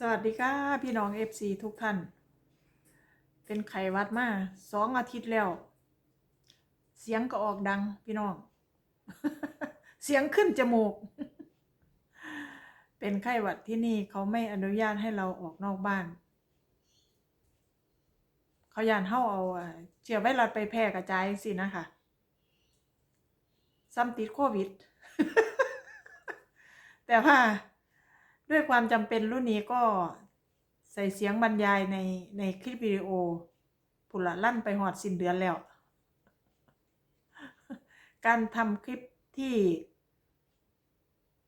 สวัสดีค่ะพี่น้องเอฟซีทุกท่าน เป็นไขหวัดมาสองอาทิตย์แล้ว เสียงก็ออกดังพี่น้อง เสียงขึ้นจมูก เป็นไข้หวัดที่นี่เขาไม่อนุญาตให้เราออกนอกบ้าน เขายานเฮาเอาอ่าเชื้อไวรัสไปแพร่กระจายสินะคะซ้ำติดโควิด แต่ว่า ด้วยความจำเป็นรุ่นนี้ก็ใส่เสียงบรรยายในในคลิปวิดีโอผุละลั่นไปหอดสิ้นเดือนแล้ว การทำคลิปที่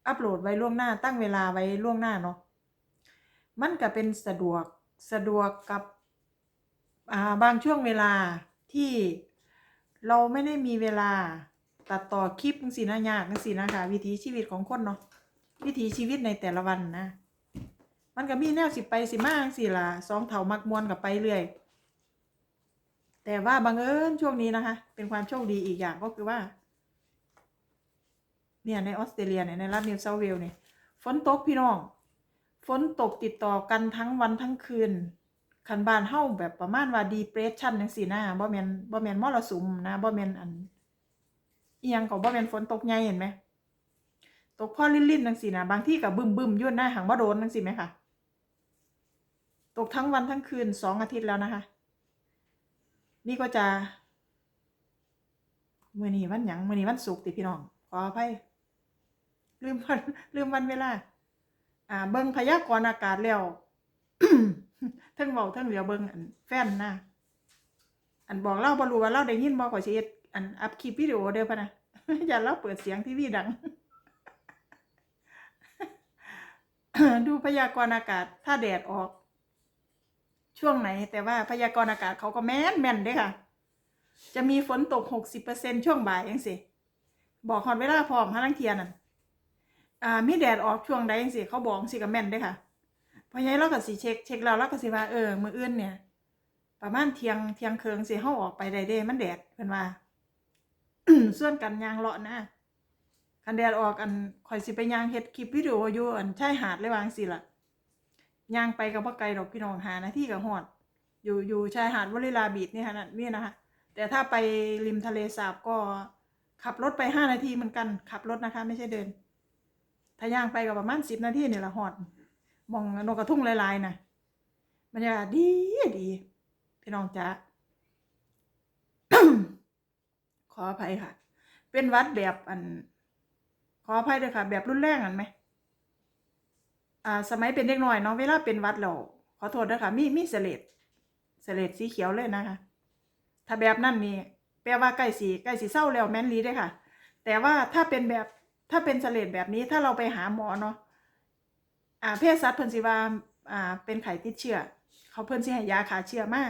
อัปโหลดไว้ล่วงหน้าตั้งเวลาไว้ล่วงหน้าเนาะมันก็เป็นสะดวกสะดวกกับาบางช่วงเวลาที่เราไม่ได้มีเวลาตัดต่อคลิปจังสีนะยากจังสีนะคะวิถีชีวิตของคนเนาะ วิถีชีวิตในแต่ละวันนะ มันก็มีแนวสิไปสิมาสิละสองเถามักมวนกับไปเรื่อย แต่ว่าบังเอิญช่วงนี้นะคะ เป็นความโชคดีอีกอย่างก็คือว่า เนี่ยในออสเตรเลียเนี่ยในรัฐนิวเซาเวลเนี่ยฝนตกพี่น้อง ฝนตกติดต่อกันทั้งวันทั้งคืนคันบานเฮ้าแบบประมาณว่าดีเ r รสชันจังซี่นะบ่แมนบ่แมนมรสุมนะบ่แมนอันอียงก็บ่แมนฝนตกใหญ่เห็นไหม ตกพ่อลิ่นๆจังสินะบางที่กับบึมบึมยุ่นหน้าหางบ่โดนจังสิไหมคะตกทั้งวันทั้งคืนสองอาทิตย์แล้วนะคะ นี่ก็จะมือนี้วันหยังมือนี้วันศุกร์ติพี่น้องขออภัยลืมวันลืมวันเวลา อ่า เบิ่งพยากรณ์อากาศแล้วเทั้งเบาเทั้งเหลียวเบิ่งอันแฟนนะอันบอกเล่าบ่รู้ว่าเล่าได้ยินบ่ก็สิเฮ็ดอันอัพคลิปวิดีโอเด้อพะนะอย่าเล่าเปิดเสียงทีวีดัง ดูพยากรณ์อากาศ ถ้าแดดออก ช่วงไหน แต่ว่าพยากรณ์อากาศเขาก็แม่นแม่นด้ค่ะ จะมีฝนตกหกสิบเปอร์เซ็นช่วงบ่ายยังสิบอกฮอดเวลาพร้อมฮาลังเทียนั่นอ่ามีแดดออกช่วงใดยังสิเขาบอกสิกับแม่นด้ค่ะเพราะงั้นเราก็สิเช็คเช็คเราแล้วก็สิว่าเออมืออื่นเนี่ย ประมาณเทียงเทียงเคืองสิเฮาออกไปได้เด้ มันแดดเพิ่นว่าส่วนกันยางเลาะนะ คันแดดออกอันข่อยสิไปย่างเฮ็ดคลิปวิดีโออยู่อันชายหาดเลยวางสิล่ะย่างไปกับบ่ไกลดอกพี่น้องหานาที่ก็ฮอด อยู่อยู่ชายหาดวลิลาบีดนี่ค่ะนั่นนี่นะคะแต่ถ้าไปริมทะเลสาบก็ขับรถไปห้านาทีเหมือนกัน ขับรถนะคะ ไม่ใช่เดิน ถ้าย่างไปก็ประมาณสิบนาทีเนี่ยละฮอด มองนกกระทุ่งลายๆนะบรรยากาศดีดี พี่น้องจ๊ะขออภัยค่ะ เป็นวัดแบบอัน ขออภัยด้วยค่ะ แบบรุนแรงอันไหมอ่า สมัยเป็นเด็กน้อยเนาะเวลาเป็นวัดเราขอโทษด้วยค่ะมีมีเสลดเสลดสีเขียวเลยนะคะ ถ้าแบบนั้นนี่แปลว่าใกล้สีใกล้สีเศร้าแล้วแม่นลีได้ค่ะ แต่ว่าถ้าเป็นแบบถ้าเป็นเสลดแบบนี้ถ้าเราไปหาหมอเนาะอ่าเภสัชเพิ่นสิว่าอ่า เป็นไข้ติดเชื้อเขาเพิ่นสิให้ยาฆ่าเชื้อมา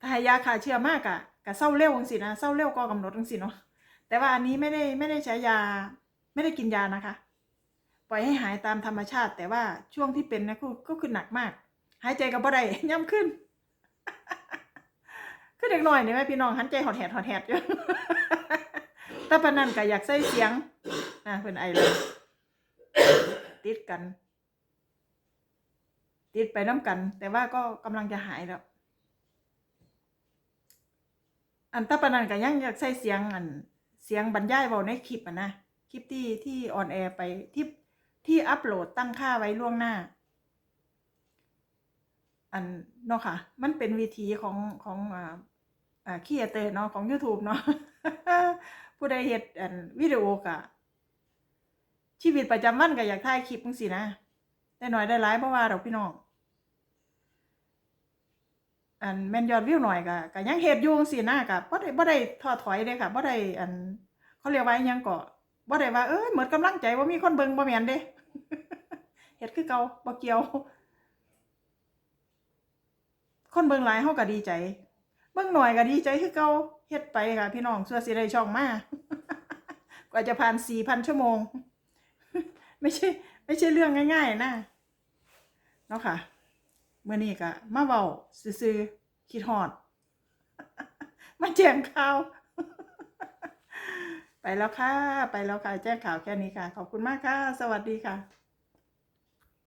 ถ้าให้ยาฆ่าเชื้อมากอะกะเศร้าเร็วจังซี่นะเศร้าเร็วก็กำหนดจังซี่เนาะแต่ว่าอันนี้ไม่ได้ไม่ได้ใช้ยา ไม่ได้กินยานะคะ ปล่อยให้หายตามธรรมชาติ แต่ว่าช่วงที่เป็นนะก็คือหนักมาก หายใจกับบ่ได้ย่ำขึ้นคือเด็กหน่อยนี่แม่พี่น้องหันใจหอดแหดหอดแหดอยู่แต่ปนันก็อยากใส่เสียงนะเป็นไอเลยติดกัน ติดไปน้ำกัน แต่ว่าก็กำลังจะหายแล้ว อันตาปนันก็ยังอยากใส่เสียงอัน เสียงบรรยายเว้าในคลิปอะนะ คลิปที่ที่ออนแอร์ไปที่ที่อัปโหลดตั้งค่าไว้ล่วงหน้า อันเนาะค่ะ มันเป็นวิธีของของอ่าอ่าคีเอเตอร์เนาะของ YouTube เนาะผู้ใดเฮ็ดอันวิดีโอกะชีวิตประจำวันก็อยากถ่ายคลิปจังซี่นะได้หน่อยได้หลายเพราะว่าดอกพี่น้องอันแมนยอดวิวหน่อยก็ก็ยังเฮ็ดยู่งซี่นะก็บ่ได้บ่ได้ท้อถอยเด้ค่ะบ่ได้อันเขาเรียกว่ายังเก็ บ่ได้ว่าเอ้ยหมดกำลังใจว่ามีคนเบิ่งบ่แม่นเด้เฮ็ดคือเก่าบ่เกี่ยว คนเบิ่งหลายเฮาก็ดีใจ เบิ่งหน่อยก็ดีใจคือเก่าเฮ็ดไปค่ะ พี่น้องเสั่วสิได้ช่องมากว่าจะผ่าน4,000ชั่วโมง ไม่ใช่ ไม่ใช่เรื่องง่าย ๆ นะเนาะค่ะเมื้อนี้ก็มาเว้าซื่อๆคิดฮอด มาแจ้งข่าว ไปแล้วค่ะ ไปแล้วค่ะ แจ้งข่าวแค่นี้ค่ะ ขอบคุณมากค่ะ สวัสดีค่ะ